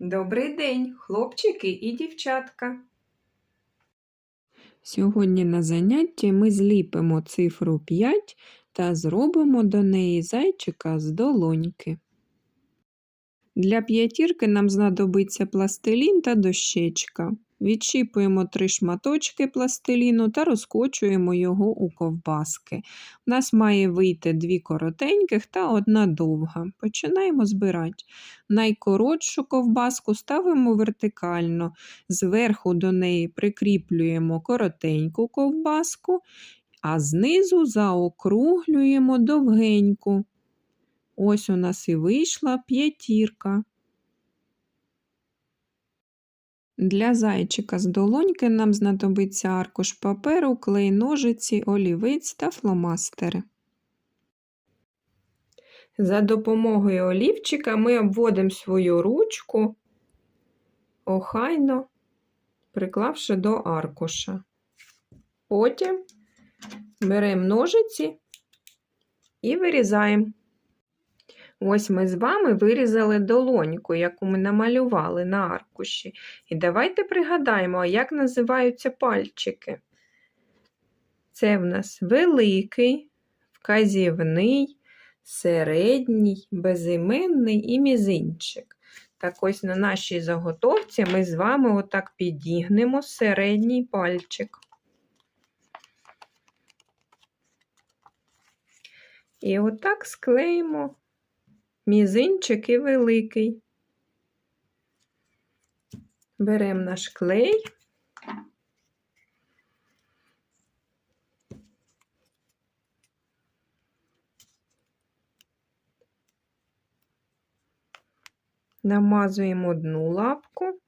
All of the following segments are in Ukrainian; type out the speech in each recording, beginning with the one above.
Добрий день, хлопчики і дівчатка. Сьогодні на занятті ми зліпимо цифру 5 та зробимо до неї зайчика з долоньки. Для п'ятірки нам знадобиться пластилін та дощечка. Відчіпуємо три шматочки пластиліну та розкочуємо його у ковбаски. У нас має вийти дві коротеньких та одна довга. Починаємо збирати. Найкоротшу ковбаску ставимо вертикально, зверху до неї прикріплюємо коротеньку ковбаску, а знизу заокруглюємо довгеньку. Ось у нас і вийшла п'ятірка. Для зайчика з долоньки нам знадобиться аркуш паперу, клей ножиці, олівець та фломастери. За допомогою олівчика ми обводимо свою ручку охайно, приклавши до аркуша. Потім беремо ножиці і вирізаємо. Ось ми з вами вирізали долоньку, яку ми намалювали на аркуші. І давайте пригадаємо, як називаються пальчики. Це в нас великий, вказівний, середній, безіменний і мізинчик. Так ось на нашій заготовці ми з вами отак підігнемо середній пальчик. І отак склеїмо мізинчик і великий. Беремо наш клей. Намазуємо одну лапку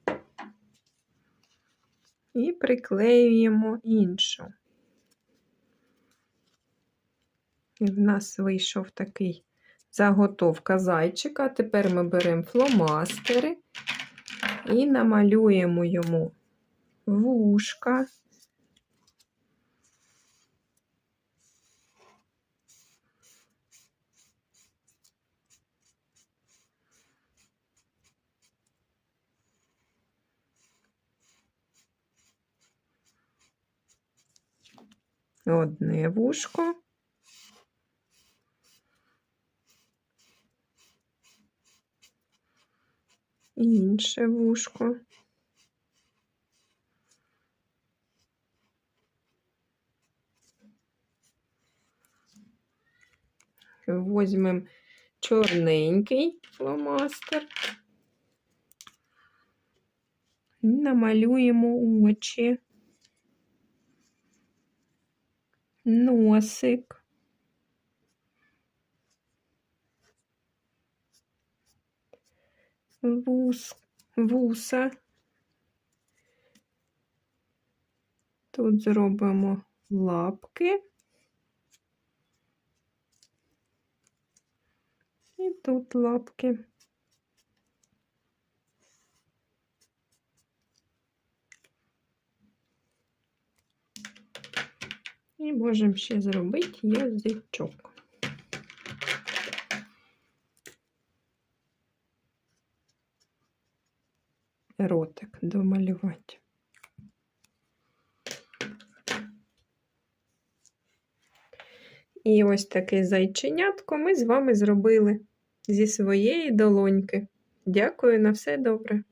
і приклеюємо іншу. І в нас вийшов такий заготовка зайчика. Тепер ми беремо фломастери і намалюємо йому вушка. Одне вушко. Інше вушко. Возьмемо чорненький фломастер і намалюємо очі, носик. Вус, вуса. Тут зробимо лапки. І тут лапки. І можемо ще зробити язичок. Ротик домалювати. І ось таке зайченятко ми з вами зробили зі своєї долоньки. Дякую на все добре.